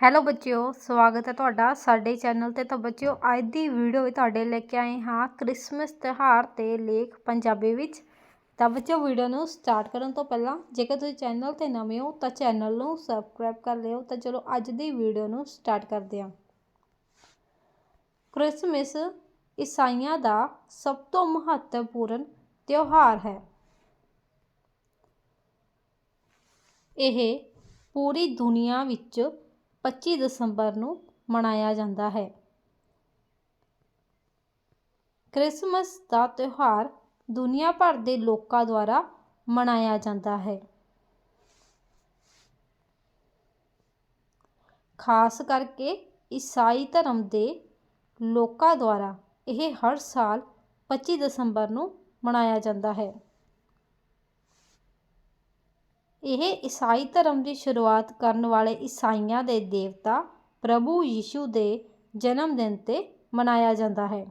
Hello ਬੱਚਿਓ, ਸਵਾਗਤ ਹੈ ਤੁਹਾਡਾ ਸਾਡੇ ਚੈਨਲ ਤੇ। ਤਾਂ ਬੱਚਿਓ, ਅੱਜ ਦੀ ਵੀਡੀਓ ਵਿੱਚ ਤੁਹਾਡੇ ਲੈ ਕੇ ਆਏ ਹਾਂ ਕ੍ਰਿਸਮਸ ਤਿਉਹਾਰ ਤੇ ਲੇਖ ਪੰਜਾਬੀ ਵਿੱਚ। ਤਾਂ ਬੱਚਿਓ ਵੀਡੀਓ ਨੂੰ ਸਟਾਰਟ ਕਰਨ ਤੋਂ ਪਹਿਲਾਂ ਜੇਕਰ ਤੁਸੀਂ ਚੈਨਲ ਤੇ ਨਵੇਂ ਹੋ, ਤਾਂ ਚੈਨਲ ਨੂੰ ਸਬਸਕ੍ਰਾਈਬ ਕਰ ਲਿਓ। ਤਾਂ ਚਲੋ, ਅੱਜ ਦੀ ਵੀਡੀਓ ਨੂੰ ਸਟਾਰਟ ਕਰਦੇ ਹਾਂ। ਕ੍ਰਿਸਮਸ ਈਸਾਈਆਂ ਦਾ ਸਭ ਤੋਂ ਮਹੱਤਵਪੂਰਨ ਤਿਉਹਾਰ ਹੈ। ਇਹ ਪੂਰੀ ਦੁਨੀਆ ਵਿੱਚ 25 ਦਸੰਬਰ ਨੂੰ ਮਨਾਇਆ ਜਾਂਦਾ ਹੈ। ਕ੍ਰਿਸਮਸ ਦਾ ਤਿਉਹਾਰ ਦੁਨੀਆ ਭਰ ਦੇ ਲੋਕਾਂ ਦੁਆਰਾ ਮਨਾਇਆ ਜਾਂਦਾ ਹੈ। ਖਾਸ ਕਰਕੇ ਈਸਾਈ ਧਰਮ ਦੇ ਲੋਕਾਂ ਦੁਆਰਾ ਇਹ ਹਰ ਸਾਲ 25 ਦਸੰਬਰ ਨੂੰ ਮਨਾਇਆ ਜਾਂਦਾ ਹੈ। ਇਹ ਈਸਾਈ ਧਰਮ ਦੀ ਸ਼ੁਰੂਆਤ ਕਰਨ ਵਾਲੇ ਈਸਾਈਆਂ ਦੇ ਦੇਵਤਾ ਪ੍ਰਭੂ ਯੀਸ਼ੂ ਦੇ ਜਨਮ ਦਿਨ ਤੇ ਮਨਾਇਆ ਜਾਂਦਾ ਹੈ।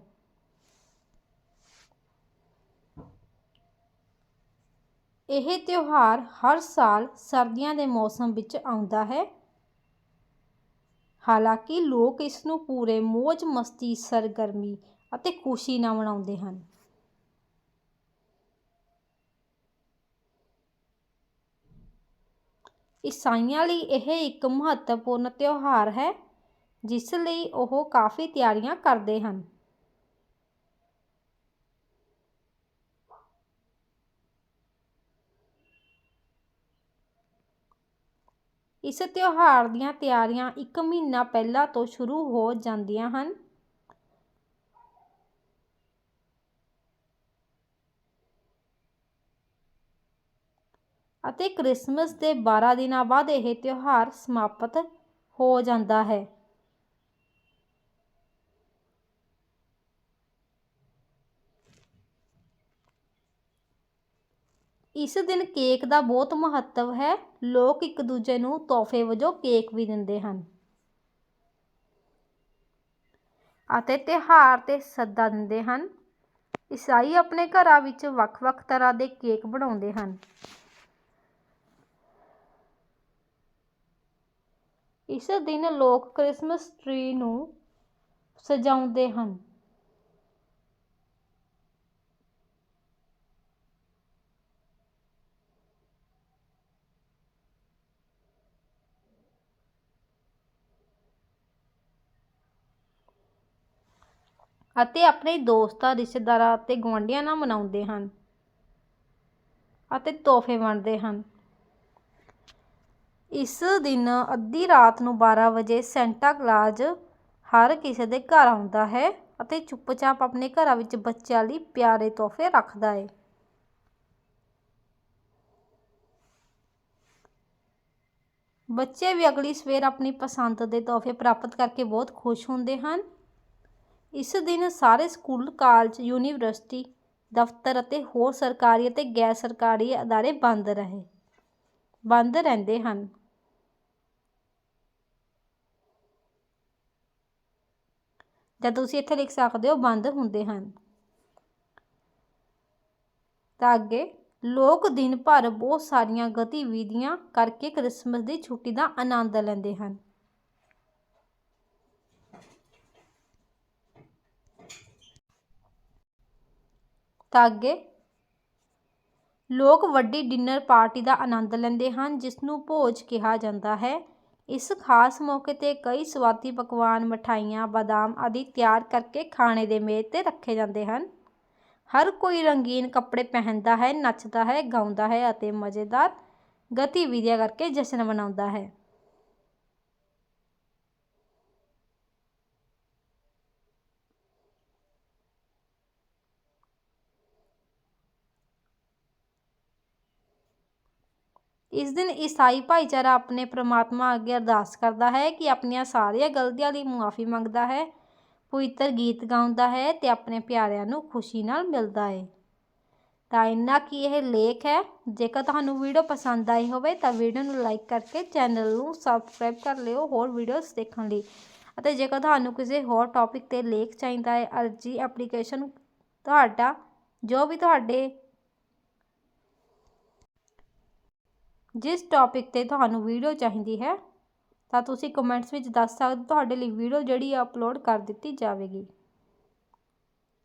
ਇਹ ਤਿਉਹਾਰ ਹਰ ਸਾਲ ਸਰਦੀਆਂ ਦੇ ਮੌਸਮ ਵਿੱਚ ਆਉਂਦਾ ਹੈ। ਹਾਲਾਂਕਿ ਲੋਕ ਇਸ ਨੂੰ ਪੂਰੇ ਮौज ਮਸਤੀ ਸਰਗਰਮੀ ਅਤੇ ਖੁਸ਼ੀ ਨਾਲ ਮਨਾਉਂਦੇ ਹਨ। ਈਸਾਈਆਂ ਲਈ ਇਹ ਇੱਕ ਮਹੱਤਵਪੂਰਨ ਤਿਉਹਾਰ ਹੈ, ਜਿਸ ਲਈ ਉਹ ਕਾਫੀ ਤਿਆਰੀਆਂ ਕਰਦੇ ਹਨ। ਇਸ ਤਿਉਹਾਰ ਦੀਆਂ ਤਿਆਰੀਆਂ ਇੱਕ ਮਹੀਨਾ ਪਹਿਲਾਂ ਤੋਂ ਸ਼ੁਰੂ ਹੋ ਜਾਂਦੀਆਂ ਹਨ। ਅਤੇ ਕ੍ਰਿਸਮਸ ਦੇ 12 ਦਿਨਾਂ ਬਾਅਦ ਇਹ ਤਿਉਹਾਰ ਸਮਾਪਤ ਹੋ ਜਾਂਦਾ ਹੈ। ਇਸ ਦਿਨ ਕੇਕ ਦਾ ਬਹੁਤ ਮਹੱਤਵ ਹੈ। ਲੋਕ ਇੱਕ ਦੂਜੇ ਨੂੰ ਤੋਹਫੇ ਵਜੋਂ ਕੇਕ ਵੀ ਦਿੰਦੇ ਹਨ। ਅਤੇ ਤਿਉਹਾਰ ਤੇ ਸੱਦਾ ਦਿੰਦੇ ਹਨ। ਈਸਾਈ ਆਪਣੇ ਘਰਾਂ ਵਿੱਚ ਵੱਖ-ਵੱਖ ਤਰ੍ਹਾਂ ਦੇ ਕੇਕ ਬਣਾਉਂਦੇ ਹਨ। ਇਸ ਦਿਨ ਲੋਕ ਕ੍ਰਿਸਮਸ ਟ੍ਰੀ ਨੂੰ ਸਜਾਉਂਦੇ ਹਨ। ਅਤੇ ਆਪਣੇ ਦੋਸਤਾਂ, ਰਿਸ਼ਤੇਦਾਰਾਂ ਅਤੇ ਗੁਆਂਢੀਆਂ ਨਾਲ ਮਨਾਉਂਦੇ ਹਨ ਅਤੇ ਤੋਹਫੇ ਵੰਡਦੇ ਹਨ। ਇਸ ਦਿਨ ਅੱਧੀ ਰਾਤ ਨੂੰ 12 ਵਜੇ ਸੈਂਟਾ ਕਲਾਜ਼ ਹਰ ਕਿਸੇ ਦੇ ਘਰ ਆਉਂਦਾ ਹੈ ਅਤੇ ਚੁੱਪਚਾਪ ਆਪਣੇ ਘਰਾਂ ਵਿੱਚ ਬੱਚਿਆਂ ਲਈ ਪਿਆਰੇ ਤੋਹਫੇ ਰੱਖਦਾ ਹੈ। ਬੱਚੇ ਵੀ ਅਗਲੀ ਸਵੇਰ ਆਪਣੀ ਪਸੰਦ ਦੇ ਤੋਹਫੇ ਪ੍ਰਾਪਤ ਕਰਕੇ ਬਹੁਤ ਖੁਸ਼ ਹੁੰਦੇ ਹਨ। ਇਸ ਦਿਨ ਸਾਰੇ ਸਕੂਲ, ਕਾਲਜ, ਯੂਨੀਵਰਸਿਟੀ, ਦਫ਼ਤਰ ਅਤੇ ਹੋਰ ਸਰਕਾਰੀ ਅਤੇ ਗੈਰ ਸਰਕਾਰੀ ਅਦਾਰੇ ਬੰਦ ਰਹੇ, ਬੰਦ ਰਹਿੰਦੇ ਹਨ। ਜਾਂ ਤੁਸੀਂ ਇੱਥੇ ਲਿਖ ਸਕਦੇ ਹੋ, ਬੰਦ ਹੁੰਦੇ ਹਨ। ਤਾਂ ਅੱਗੇ, ਲੋਕ ਦਿਨ ਭਰ ਬਹੁਤ ਸਾਰੀਆਂ ਗਤੀਵਿਧੀਆਂ ਕਰਕੇ ਕ੍ਰਿਸਮਸ ਦੀ ਛੁੱਟੀ ਦਾ ਆਨੰਦ ਲੈਂਦੇ ਹਨ। ਤਾਂ ਅੱਗੇ, ਲੋਕ ਵੱਡੀ ਡਿਨਰ ਪਾਰਟੀ ਦਾ ਆਨੰਦ ਲੈਂਦੇ ਹਨ ਜਿਸ ਨੂੰ ਭੋਜ ਕਿਹਾ ਜਾਂਦਾ ਹੈ। ਇਸ ਖਾਸ ਮੌਕੇ ਤੇ ਕਈ ਸਵਾਦੀ ਪਕਵਾਨ, ਮਠਾਈਆਂ, ਬਾਦਾਮ ਆਦਿ ਤਿਆਰ ਕਰਕੇ ਖਾਣੇ ਦੇ ਮੇਜ਼ ਤੇ ਰੱਖੇ ਜਾਂਦੇ ਹਨ। ਹਰ ਕੋਈ ਰੰਗੀਨ ਕੱਪੜੇ ਪਹਿਨਦਾ ਹੈ, ਨੱਚਦਾ ਹੈ, ਗਾਉਂਦਾ ਹੈ ਅਤੇ ਮਜ਼ੇਦਾਰ ਗਤੀਵਿਧੀਆਂ ਕਰਕੇ ਜਸ਼ਨ ਮਨਾਉਂਦਾ ਹੈ। ਇਸ ਦਿਨ ਈਸਾਈ ਭਾਈਚਾਰਾ ਆਪਣੇ ਪ੍ਰਮਾਤਮਾ ਅੱਗੇ ਅਰਦਾਸ ਕਰਦਾ ਹੈ ਕਿ ਆਪਣੀਆਂ ਸਾਰੀਆਂ ਗਲਤੀਆਂ ਲਈ ਮੁਆਫੀ ਮੰਗਦਾ ਹੈ, ਪਵਿੱਤਰ ਗੀਤ ਗਾਉਂਦਾ ਹੈ ਤੇ ਆਪਣੇ ਪਿਆਰਿਆਂ ਨੂੰ ਖੁਸ਼ੀ ਨਾਲ ਮਿਲਦਾ ਹੈ। ਤਾਂ ਇੰਨਾ ਕੀ ਇਹ ਲੇਖ ਹੈ। ਜੇਕਰ ਤੁਹਾਨੂੰ ਵੀਡੀਓ ਪਸੰਦ ਆਈ ਹੋਵੇ ਤਾਂ ਵੀਡੀਓ ਨੂੰ ਲਾਈਕ ਕਰਕੇ ਚੈਨਲ ਨੂੰ ਸਬਸਕ੍ਰਾਈਬ ਕਰ ਲਿਓ ਹੋਰ ਵੀਡੀਓਜ਼ ਦੇਖਣ ਲਈ। ਅਤੇ ਜੇਕਰ ਤੁਹਾਨੂੰ ਕਿਸੇ ਹੋਰ ਟੌਪਿਕ ਤੇ ਲੇਖ ਚਾਹੀਦਾ ਹੈ, ਅਰਜੀ ਐਪਲੀਕੇਸ਼ਨ ਤੁਹਾਡਾ ਜੋ ਵੀ ਤੁਹਾਡੇ ਜਿਸ ਟੌਪਿਕ ਤੇ ਤੁਹਾਨੂੰ ਵੀਡੀਓ ਚਾਹੀਦੀ ਹੈ, ਤਾਂ ਤੁਸੀਂ ਕਮੈਂਟਸ ਵਿੱਚ ਦੱਸ ਸਕਦੇ ਤੁਹਾਡੇ ਲਈ ਵੀਡੀਓ ਜਿਹੜੀ ਆ ਅਪਲੋਡ ਕਰ ਦਿੱਤੀ ਜਾਵੇਗੀ।